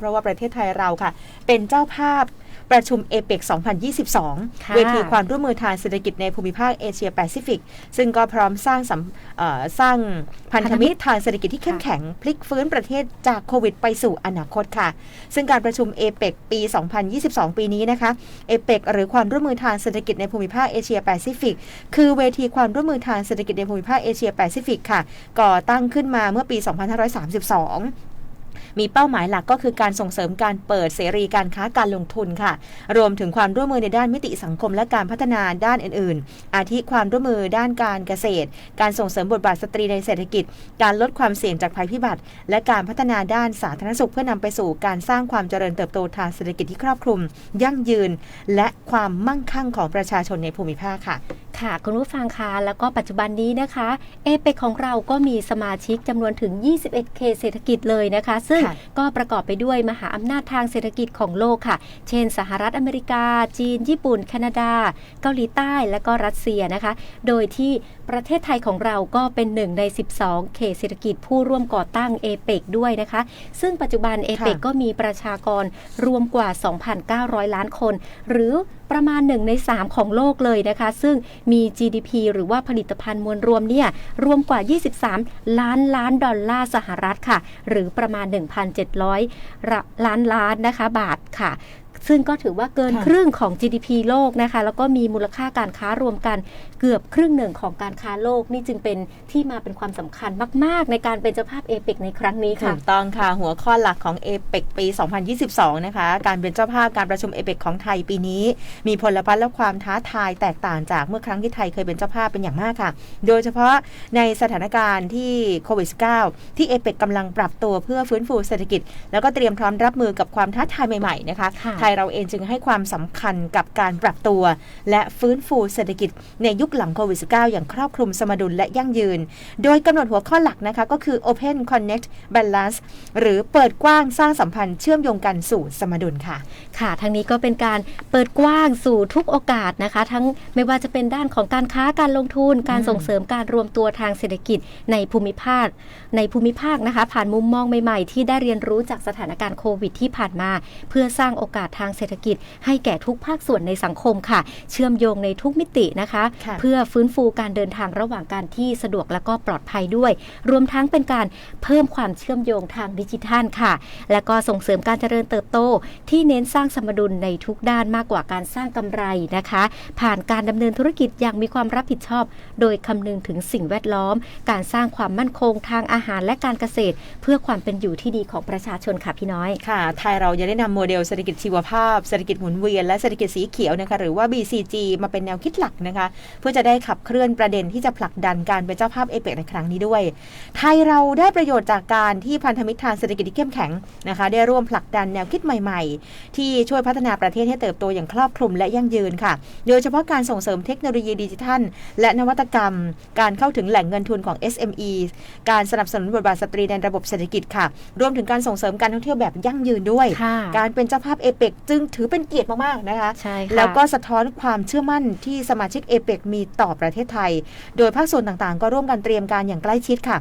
เพราะว่าประเทศไทยเราค่ะ เป็นเจ้าภาพประชุมเอเปกค่ะ2022 เวทีความร่วมมือทางเศรษฐกิจในภูมิภาคเอเชียแปซิฟิก ซึ่งก็พร้อมสร้างสัมเอ่อสร้างพันธมิตรทางเศรษฐกิจที่เข้มแข็ง พลิกฟื้นประเทศจากโควิดไปสู่อนาคตค่ะ ซึ่งการประชุมเอเปกปี 2022 ปีนี้นะคะเอเปกหรือความร่วมมือทางเศรษฐกิจในภูมิภาคเอเชียแปซิฟิก คือเวทีความร่วมมือทางเศรษฐกิจในภูมิภาคเอเชียแปซิฟิกค่ะ ก่อตั้งขึ้นมาเมื่อปี 2532 มีเป้าหมายหลักก็คือการส่งเสริมการเปิดเสรีการค้าการลงทุนค่ะ รวมถึงความร่วมมือในด้านมิติสังคมและการพัฒนาด้านอื่น ๆ อาทิความร่วมมือด้านการเกษตร การส่งเสริมบทบาทสตรีในเศรษฐกิจ การลดความเสี่ยงจากภัยพิบัติ และการพัฒนาด้านสาธารณสุขเพื่อนำไปสู่การสร้างความเจริญเติบโตทางเศรษฐกิจที่ครอบคลุม ยั่งยืน และความมั่งคั่งของประชาชนในภูมิภาคค่ะ ค่ะ คุณผู้ฟังคะแล้วก็ปัจจุบันนี้นะคะ เอเปกของเราก็มีสมาชิกจำนวนถึง 21 เขตเศรษฐกิจเลยนะคะ ซึ่งค่ะก็ประกอบไปด้วยมหาอำนาจทางเศรษฐกิจของโลกค่ะ เช่น สหรัฐอเมริกา จีน ญี่ปุ่น แคนาดา เกาหลีใต้ และก็รัสเซียนะคะ โดยที่ประเทศไทยของเราก็เป็นหนึ่งใน 12 เขตเศรษฐกิจผู้ร่วมก่อตั้งเอเปกด้วยนะคะ ซึ่งปัจจุบันเอเปกค่ะก็มีประชากรรวมกว่า 2,900 ล้านคน หรือประมาณ 1 ใน 3 ของโลกเลยนะคะ ซึ่งมี GDP หรือว่าผลิตภัณฑ์มวลรวมเนี่ยรวมกว่า 23 ล้านล้านดอลลาร์สหรัฐค่ะ หรือประมาณ 1,700ละล้านล้านนะคะ บาทค่ะ ซึ่งก็ถือว่าเกินค่ะครึ่งของ GDP โลกนะคะ แล้วก็มีมูลค่าการค้ารวมกันเกือบครึ่งหนึ่งของการค้าโลกนี่จึงเป็นที่มาเป็นความสำคัญมาก ๆ ในการเป็นเจ้าภาพเอเปกในครั้งนี้ถูค่ะกต้องค่ะ หัวข้อหลักของเอเปกปี 2022 นะคะ การเป็นเจ้าภาพการประชุมเอเปกของไทยปีนี้ มีพลวัตและความท้าทายแตกต่างจากเมื่อครั้งที่ไทยเคยเป็นเจ้าภาพเป็นอย่างมากค่ะ โดยเฉพาะในสถานการณ์ที่โควิด -19 ที่เอเปกกำลังปรับตัวเพื่อฟื้นฟูเศรษฐกิจ แล้วก็เตรียมพร้อมรับมือกับความท้าทายใหม่ๆนะคะค่ะไทยเราเองจึงให้ความสำคัญกับการปรับตัว และฟื้นฟูเศรษฐกิจในยุคหลังโควิด -19 อย่างครอบคลุมสมดุลและยั่งยืน โดยกำหนดหัวข้อหลักนะคะก็คือ Open Connect Balance หรือเปิดกว้างสร้างสัมพันธ์เชื่อมโยงกันสู่สมดุลค่ะ ค่ะทางนี้ก็เป็นการเปิดกว้างสู่ทุกโอกาสนะคะ ทั้งไม่ว่าจะเป็นด้านของการค้าการลงทุน การส่งเสริมการรวมตัวทางเศรษฐกิจในภูมิภาค ในภูมิภาคนะคะ ผ่านมุมมองใหม่ๆ ที่ได้เรียนรู้จากสถานการณ์โควิดที่ผ่านมา เพื่อสร้างโอกาสทางเศรษฐกิจ ให้แก่ทุกภาคส่วนในสังคมค่ะ เชื่อมโยงในทุกมิตินะคะค่ะเพื่อฟื้นฟูการเดินทางระหว่างการที่สะดวกและก็ปลอดภัยด้วย รวมทั้งเป็นการเพิ่มความเชื่อมโยงทางดิจิทัลค่ะ และก็ส่งเสริมการเจริญเติบโต ที่เน้นสร้างสมดุลในทุกด้านมากกว่าการสร้างกำไรนะคะ ผ่านการดำเนินธุรกิจอย่างมีความรับผิดชอบ โดยคำนึงถึงสิ่งแวดล้อม การสร้างความมั่นคงทางอาหารและการเกษตร เพื่อความเป็นอยู่ที่ดีของประชาชนค่ะพี่น้อยค่ะ ไทยเรายังได้นำโมเดลเศรษฐกิจชีวภาพเศรษฐกิจหมุนเวียนและเศรษฐกิจสีเขียวนะคะหรือว่า BCG มาเป็นแนวคิดหลักนะคะเพื่อจะได้ขับเคลื่อนประเด็นที่จะผลักดันการเป็นเจ้าภาพเอเปกในครั้งนี้ด้วย ไทยเราได้ประโยชน์จากการที่พันธมิตรทางเศรษฐกิจที่เข้มแข็งนะคะได้ร่วมผลักดันแนวคิดใหม่ๆ ที่ช่วยพัฒนาประเทศให้เติบโตอย่างครอบคลุมและยั่งยืนค่ะ โดยเฉพาะการส่งเสริมเทคโนโลยีดิจิทัล และนวัตกรรม การเข้าถึงแหล่งเงินทุนของ SME การสนับสนุนบทบาทสตรีในระบบเศรษฐกิจค่ะ รวมถึงการส่งเสริมการท่องเที่ยวแบบยั่งยืนด้วยค่ะการเป็นเจ้าภาพเอเปกจึงถือเป็นเกียรติมากๆนะคะใช่ค่ะแล้วก็สะท้อนความเชื่อมั่นที่สมาชิกเอเปกมีต่อประเทศไทย โดยภาคส่วนต่างๆ ก็ร่วมกันเตรียมการอย่างใกล้ชิดค่ะ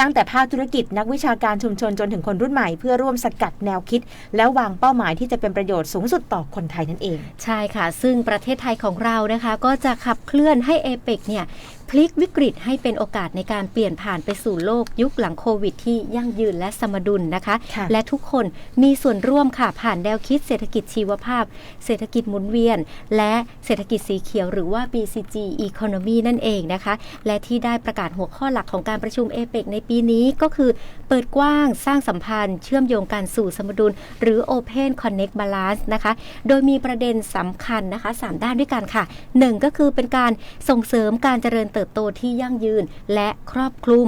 ตั้งแต่ภาคธุรกิจนักวิชาการชุมชนจนถึงคนรุ่นใหม่เพื่อร่วมสกัดแนวคิด และวางเป้าหมายที่จะเป็นประโยชน์สูงสุดต่อคนไทยนั่นเอง ใช่ค่ะ ซึ่งประเทศไทยของเรานะคะ ก็จะขับเคลื่อนให้เอเปกเนี่ยพลิกวิกฤตให้เป็นโอกาสในการเปลี่ยนผ่านไปสู่โลกยุคหลังโควิดที่ยั่งยืนและสมดุลนะคะค่ะและทุกคนมีส่วนร่วมค่ะผ่านแนวคิดเศรษฐกิจชีวภาพ เศรษฐกิจหมุนเวียน และเศรษฐกิจสีเขียวหรือว่า BCG Economy นั่นเองนะคะ และที่ได้ประกาศหัวข้อหลักของการประชุมเอเปกในปีนี้ก็คือเปิดกว้างสร้างสัมพันธ์ เชื่อมโยงกันสู่สมดุล หรือ Open Connect Balance นะคะ โดยมีประเด็นสำคัญนะคะ 3 ด้านด้วยกันค่ะ 1 ก็คือเป็นการส่งเสริมการเจริญเติบโตที่ยั่งยืนและครอบคลุม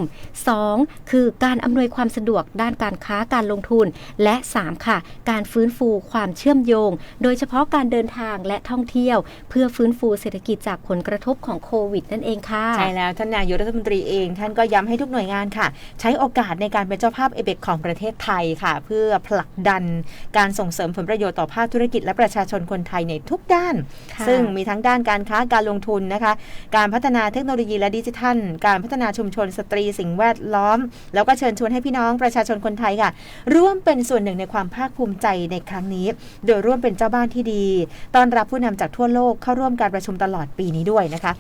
2 คือการอำนวยความสะดวกด้านการค้าการลงทุน และ 3 ค่ะ การฟื้นฟูความเชื่อมโยง โดยเฉพาะการเดินทางและท่องเที่ยว เพื่อฟื้นฟูเศรษฐกิจจากผลกระทบของโควิดนั่นเองค่ะ ใช่แล้วท่านนายกรัฐมนตรีเอง ท่านก็ย้ำให้ทุกหน่วยงานค่ะ ใช้โอกาสในการเป็นเจ้าภาพเอเปกของประเทศไทยค่ะ เพื่อผลักดันการส่งเสริมผลประโยชน์ต่อภาคธุรกิจและประชาชนคนไทยในทุกด้านค่ะซึ่งมีทั้งด้านการค้าการลงทุนนะคะ การพัฒนาเทคโนโลโลยีและดิจิทัล การพัฒนาชุมชนสตรีสิ่งแวดล้อม แล้วก็เชิญชวนให้พี่น้องประชาชนคนไทยค่ะ ร่วมเป็นส่วนหนึ่งในความภาคภูมิใจในครั้งนี้ โดยร่วมเป็นเจ้าบ้านที่ดี ต้อนรับผู้นำจากทั่วโลกเข้าร่วมการประชุมตลอดปีนี้ด้วยนะคะ